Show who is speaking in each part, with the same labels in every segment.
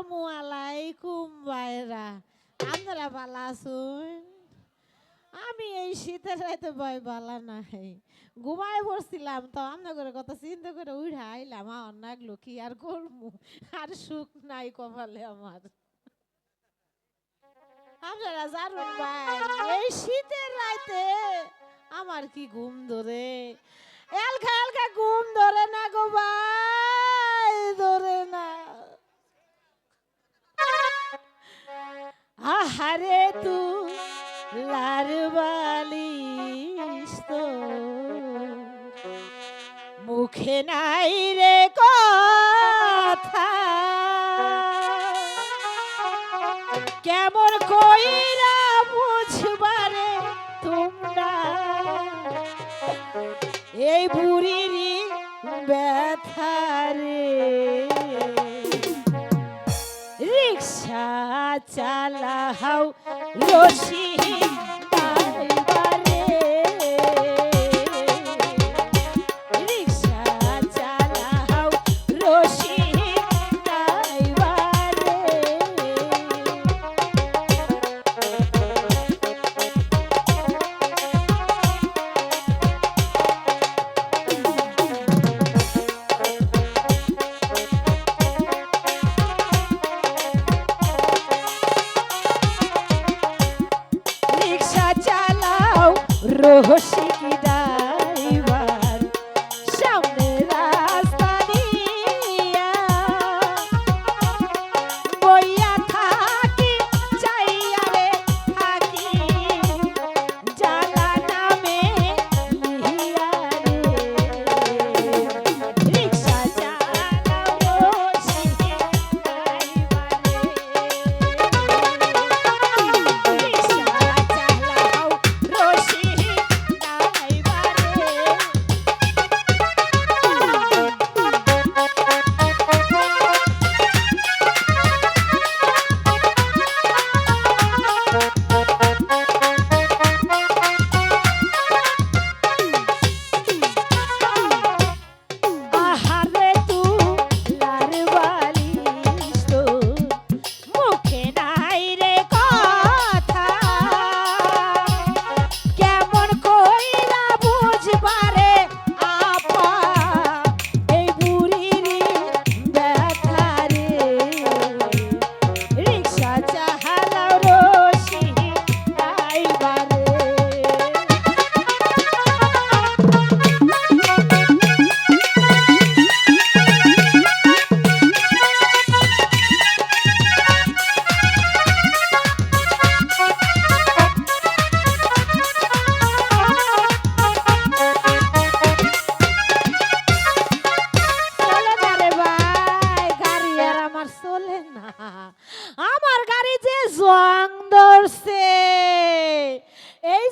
Speaker 1: আসসালামু আলাইকুম ভাইরা। আপনারা ভালো আছুন? আমি এই শীতের রাতে ভয় ভালো নাই। ঘুমায় পড়ছিলাম তো আমরা করে কথা চিন্তা করে উঠে আইলাম, আমার নাগলো কি আর করব? আর সুখ নাই কপালে আমার। আপনারা জানুন ভাই, এই শীতের রাতে আমার কি ঘুম ধরে? এলকা এলকা ঘুম ধরে না গো ভাই, ধরে না। আহারে তু লার বালিশ তো। মুখে নাই রে কথা। কেমন কইরা বুঝবারে তোমরা? এই বুড়ির how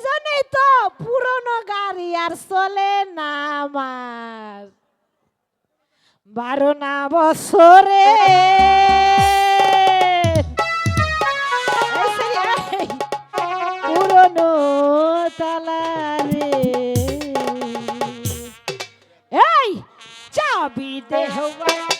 Speaker 1: জন্যই তো, পুরনো গাড়ি আর চলে না আমার। বারো না বছরে। পুরনো তালারে। এই, চাবি দেহবার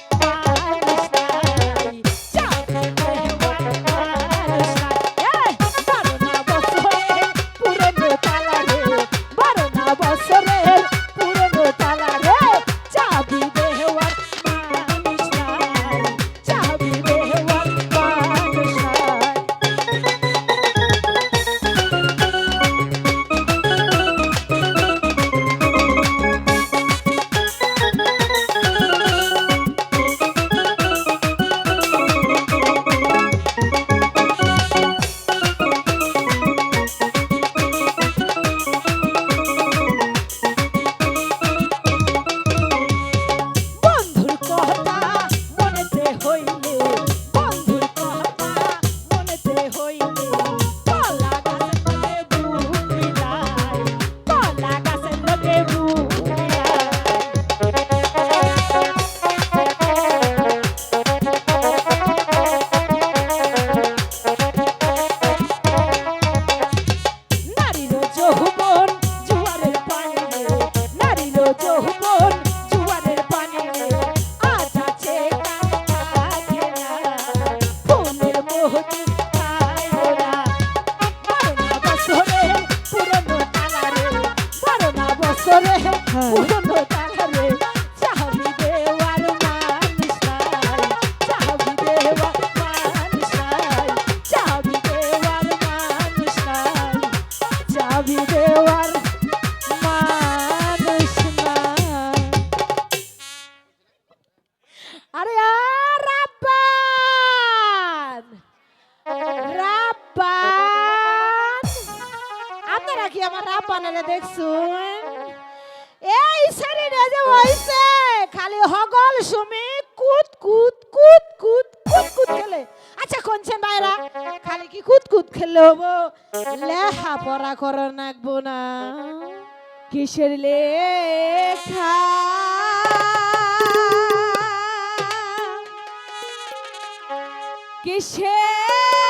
Speaker 2: কিসের লেখা? কিসের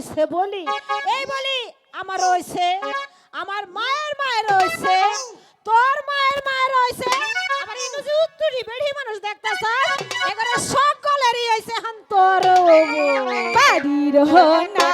Speaker 2: রয়েছে বলি। এই বলি, আমার রয়েছে, আমার মায়ের মায়ের রয়েছে, তোর মায়ের মায়ের রয়েছে, আমার ইনুজি উত্তরি বেড়ি মানুষ দেখতেছ, এখানে সকলেরই হইছে হান্তর বাড়ির হয় না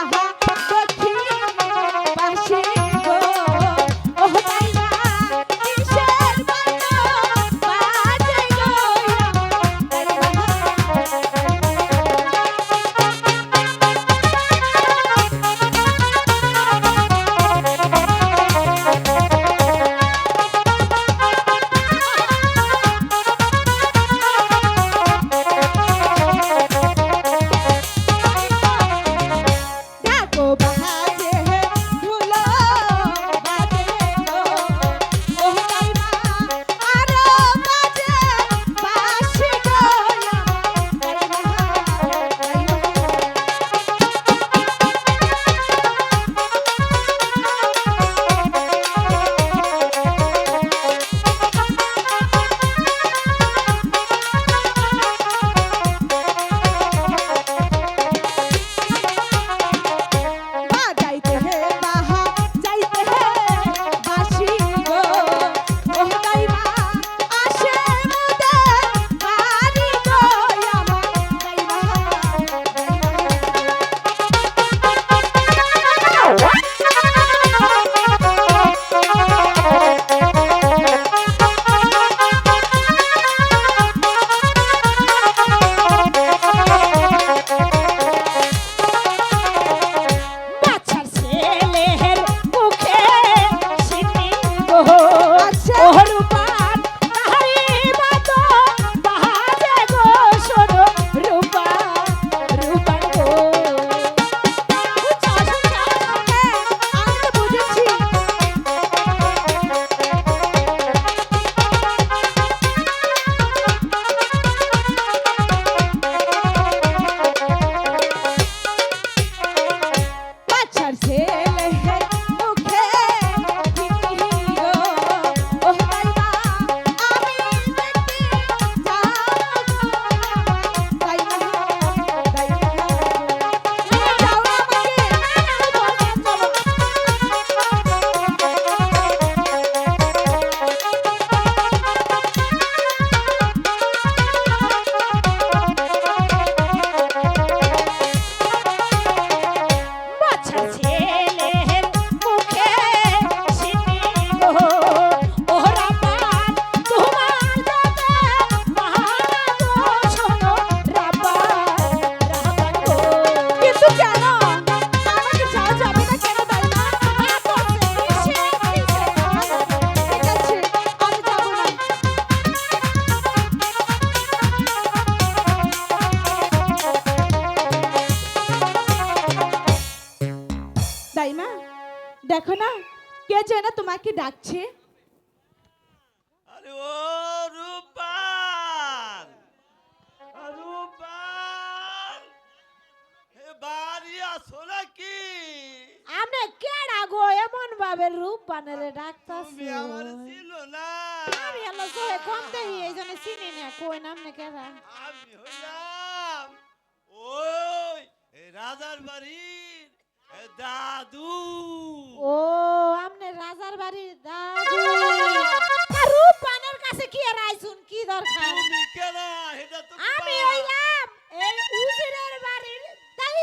Speaker 2: কে যেন তোমাকে ডাকছে?
Speaker 3: আরে ও হে বাড়ি আসো নাকি?
Speaker 1: এমন ভাবে
Speaker 3: তুমি আমার ছিল না।
Speaker 1: আমি আল্লাহ সহে কম দেখি এই জন্য চিনি না কই
Speaker 3: আমি হইলাম ওই এই রাজার বাড়ির এ দাদু।
Speaker 1: ও আমনে রাজার বাড়ির দাদু। তা রূপ বানের কাছে কি আর আইছুন? কি দরকার?
Speaker 3: তুমি কেনা এটা তো
Speaker 1: আমি হইলাম এই উজিরের বাড়ির দাই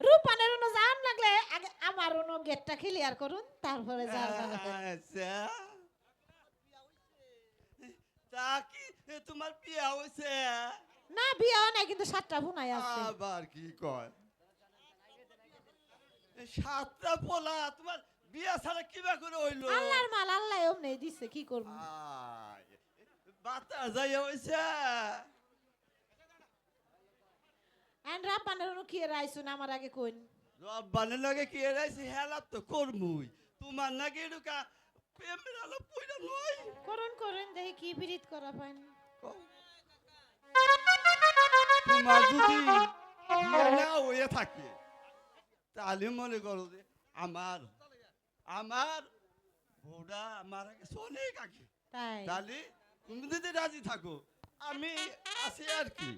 Speaker 1: রূপানের অনু যান লাগলে আগে আমার অনু গেটটা ক্লিয়ার করুন তারপরে যাবেন
Speaker 3: আচ্ছা তা কি এ তোমার বিয়া হয়েছে।
Speaker 1: না বিয়া নাই কিন্তু সাতটা ভুনাই আছে।
Speaker 3: আবার কি কয়? সাতটা পোলা তোমার বিয়া ছাড়া কিবা করে হইল?
Speaker 1: আল্লাহর মাল আল্লাহ অমনে দিছে কি করব?
Speaker 3: বাতাস যাইয়া হয়েছে
Speaker 1: এন্ড রাপানের অনু কি আর আইছুন আমার আগে কইন।
Speaker 3: রব্বানের লগে কি এরাইছে হেলা তো করমুই। তোমার নাকি এরকা প্রেমের আলো পইরা নয়।
Speaker 1: করুন করুন দেখি কি বিরিত করা পান
Speaker 3: তোমার যদি না হয়ে থাকে। তাহলে মনে করো যে আমার আমার বউটা আমার আগে অনেক আগে। তাহলে তুমি যদি রাজি থাকো আমি আছি আর কি।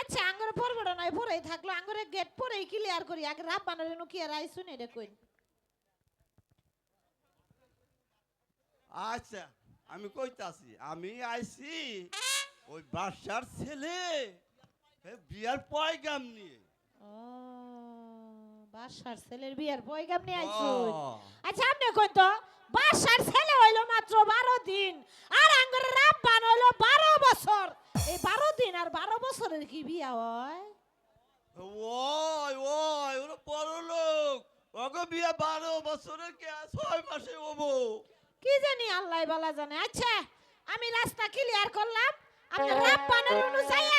Speaker 1: আচ্ছা আঙ্গরে পরবড় নাই পরেই থাকল। আঙ্গরে গেট পরেই ক্লিয়ার করি। আগে রাপানের অনু কি আর আইছুন এটা কইন
Speaker 3: আচ্ছা। আমি কইতাছি আমি আইছি ওই বাসার ছেলে বিয়ার পয়গাম নিয়ে।
Speaker 1: বাসার ছেলের বিয়ার পয়গাম নিয়ে আইছুন
Speaker 3: ও,
Speaker 1: আচ্ছা আপনি তো? বাসার ছেলে হইল মাত্র বারো দিন আর আঙ্গরে রাব্বান হইল বারো বছর। এই বারো দিন আর বারো বছরের কি বিয়া হয়?
Speaker 3: ওই ওই ওরা বড় লোক। ওকে বিয়া বারো বছরের কে? ছয় মাসে হব।
Speaker 1: কি জানি আল্লাহ বালা জানে। আচ্ছা আমি রাস্তা ক্লিয়ার করলাম। আপনি রাব্বানের অনুযায়ী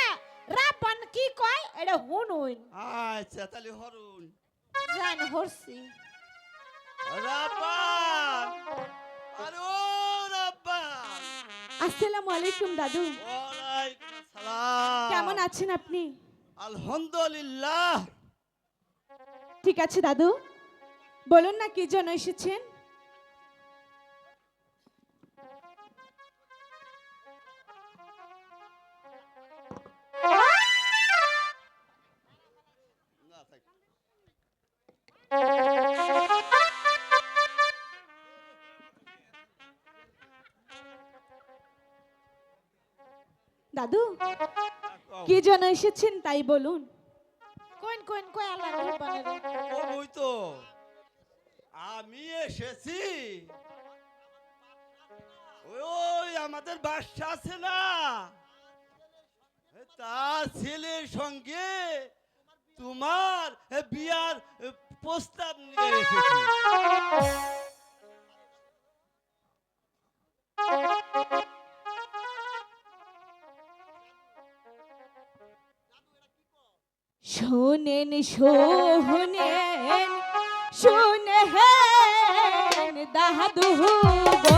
Speaker 1: রাব্বান কি কয়? এটা হুনুন।
Speaker 3: আচ্ছা তাহলে হরুন।
Speaker 1: জান হরছি
Speaker 3: রাব্বান! আরে ও রাব্বান!
Speaker 2: আসসালামু আলাইকুম দাদু।
Speaker 3: ওয়ালাইকুম আসসালাম
Speaker 2: কেমন আছেন আপনি?
Speaker 3: আলহামদুলিল্লাহ।
Speaker 2: ঠিক আছে দাদু। বলুন না কি জন্য এসেছেন? জন্য এসেছেন, তাই বলুন।
Speaker 1: কোন কোন কয় আল্লাহ রাব্বানের
Speaker 3: ওই তো আমি এসেছি। ওই আমাদের বাসা আছে না? তার ছেলের সঙ্গে তোমার বিয়ার প্রস্তাব নিয়ে এসেছি।
Speaker 2: শোনেন শুনেন শোনেন দাদু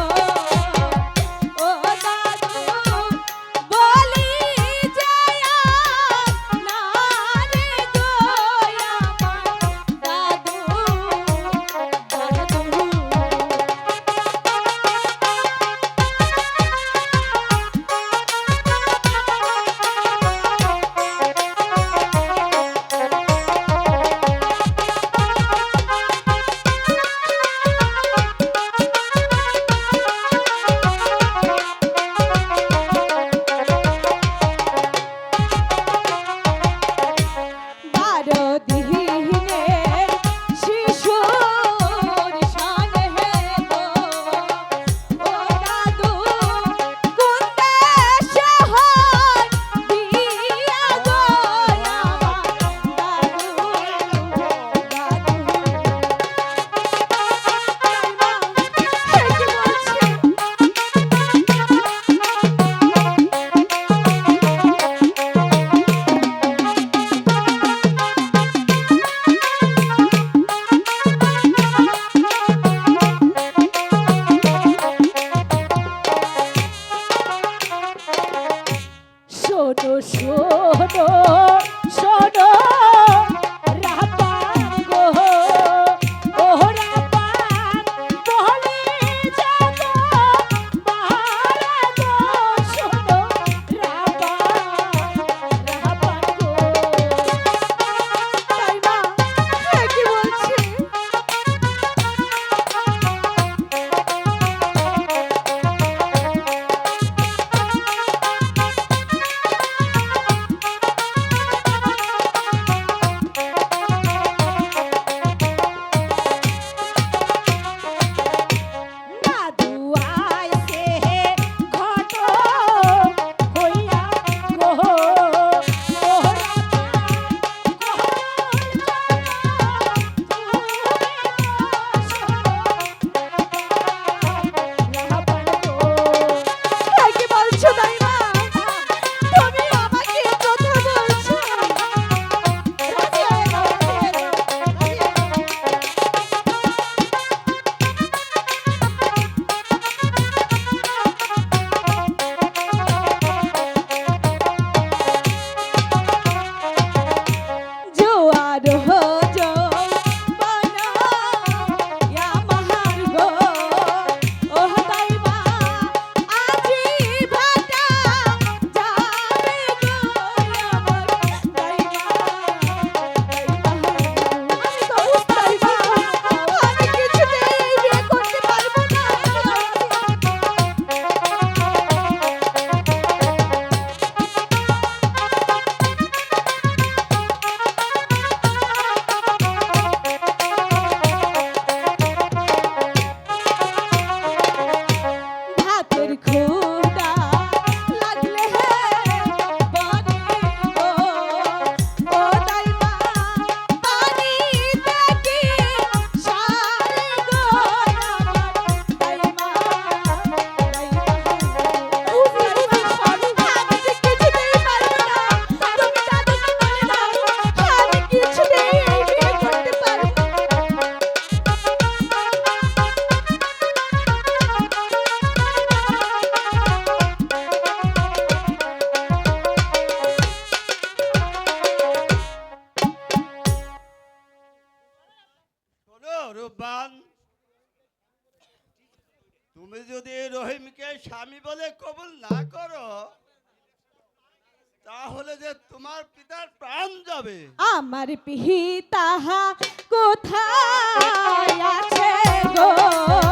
Speaker 3: যে তোমার পিতার প্রাণ যাবে।
Speaker 2: আমার পিতাহা কোথায় আছে গো?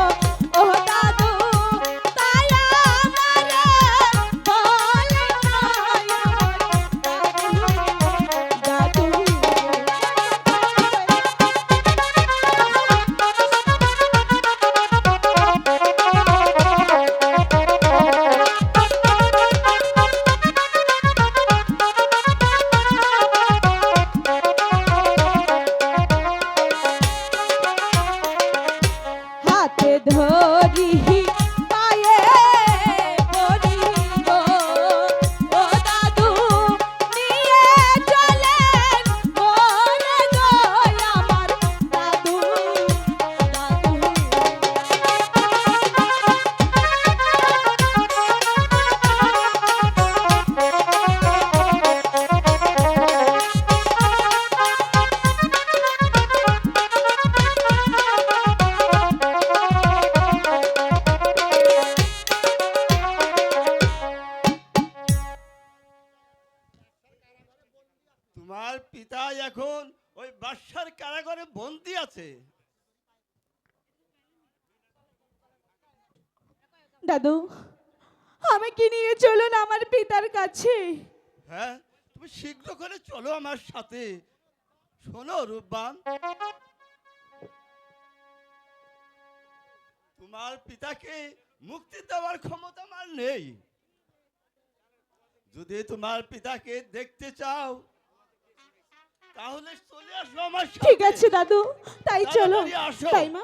Speaker 2: দাদু আমাকে নিয়ে চলুন আমার পিতার কাছে?
Speaker 3: হ্যাঁ তুমি শীঘ্র করে চলো আমার সাথে। শোনো রূপবান। তোমার পিতাকে মুক্তি দেওয়ার ক্ষমতা আমার নেই। যদি তোমার পিতাকে দেখতে চাও তাহলে চলে আসো আমার
Speaker 2: ঠিক আছে দাদু। তাই চলো। তাই মা।